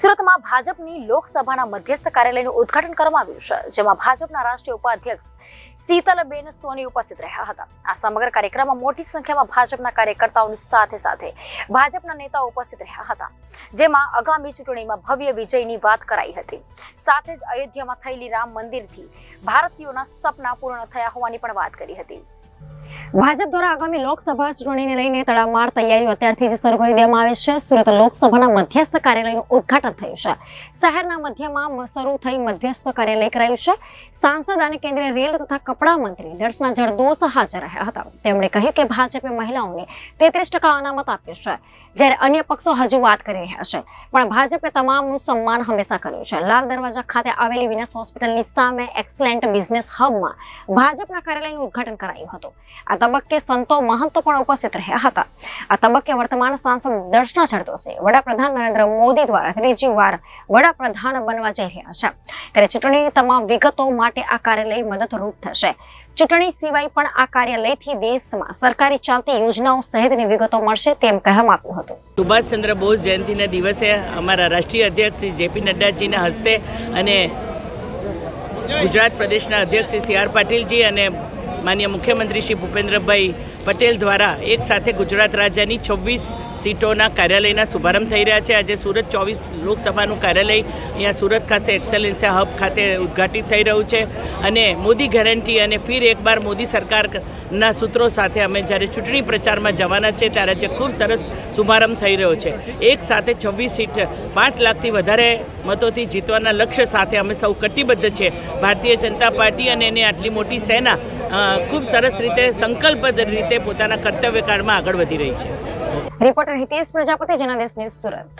સુરતમાં ભાજપની લોકસભાના મધ્યસ્થ કાર્યાલયનું ઉદ્ઘાટન કરવામાં આવ્યું છે, જેમાં ભાજપના રાષ્ટ્રીય ઉપાધ્યક્ષ શીતલબેન સોની ઉપસ્થિત રહ્યા હતા. આ સમગ્ર કાર્યક્રમમાં મોટી સંખ્યામાં ભાજપના કાર્યકર્તાઓની સાથે સાથે ભાજપના નેતાઓ ઉપસ્થિત રહ્યા હતા, જેમાં આગામી ચૂંટણીમાં ભવ્ય વિજયની વાત કરાઈ હતી. સાથે જ અયોધ્યામાં થયેલી રામ મંદિરથી ભારતીયોના સપના પૂર્ણ થયા હોવાની પણ વાત કરી હતી. ભાજપ દ્વારા આગામી લોકસભા ચૂંટણીને લઈને તડામાર તૈયારીઓ અત્યારથી જ શરૂ કરી દેવામાં આવી છે. સુરત લોકસભાના મધ્યસ્થ કાર્યાલયનું ઉદ્ઘાટન થયું છે. શહેરના મધ્યમાં શરૂ થઈ મધ્યસ્થ કાર્યાલય કરાયું છે. સાંસદ અને કેન્દ્રીય રેલ તથા કપડા મંત્રી દર્શના જરદોસ હાજર રહ્યા હતા. તેમણે કહ્યું કે ભાજપે મહિલાઓને તેત્રીસ ટકા અનામત આપ્યું છે. જ્યારે અન્ય પક્ષો હજુ વાત કરી રહ્યા છે. પણ ભાજપે તમામનું સન્માન હંમેશા કર્યું છે. લાલ દરવાજા ખાતે આવેલી વિનસ હોસ્પિટલની સામે એક્સલેન્ટ બિઝનેસ હબમાં ભાજપના કાર્યાલયનું ઉદ્ઘાટન કરાયું હતું. તબક્કે સંતો મહંતો પણ ઉપસ્થિત રહ્યા હતા. આ તબક્કે વર્તમાન સાંસદ દર્શના જરદોસે વડાપ્રધાન નરેન્દ્ર મોદી દ્વારા ત્રીજી વાર વડાપ્રધાન બનવા જઈ રહ્યા છે. ત્યારે ચૂંટણીની તમામ વિગતો માટે આ કાર્યાલય મદદરૂપ થશે. ચૂંટણી સિવાય પણ આ કાર્યાલયથી દેશમાં સરકારી ચાલતી યોજનાઓ સહિતની વિગતો મળશે તેમ કહેવામાં આવ્યું હતું. સુભાષચંદ્ર બોઝ જયંતિના દિવસે અમારા રાષ્ટ્રીય અધ્યક્ષ શ્રી જેપી નડ્ડાજીના હસ્તે અને ગુજરાત પ્રદેશના અધ્યક્ષ શ્રી સી આર પાટીલજી અને માન્ય મુખ્યમંત્રી શ્રી ભૂપેન્દ્રભાઈ પટેલ દ્વારા એક સાથે ગુજરાત રાજ્યની છવ્વીસ સીટોના કાર્યાલયના શુભારંભ થઈ રહ્યા છે. આજે સુરત ચોવીસ લોકસભાનું કાર્યાલય અહીંયા સુરત ખાતે એક્સેલન્સી હબ ખાતે ઉદ્ઘાટિત થઈ રહ્યું છે અને મોદી ગેરંટી અને ફિર એકવાર મોદી સરકારના સૂત્રો સાથે અમે જ્યારે ચૂંટણી પ્રચારમાં જવાના છે ત્યારે આજે ખૂબ સરસ શુભારંભ થઈ રહ્યો છે. એક સાથે છવ્વીસ સીટ પાંચ લાખથી વધારે મતોથી જીતવાના લક્ષ્ય સાથે અમે સૌ કટિબદ્ધ છે. ભારતીય જનતા પાર્ટી અને એની આટલી મોટી સેના ખૂબ સરસ રીતે સંકલ્પ રીતે પોતાના કર્તવ્યકાળમાં આગળ વધી રહી છે. Reporter Hitesh Prajapati, Janadesh news Surat.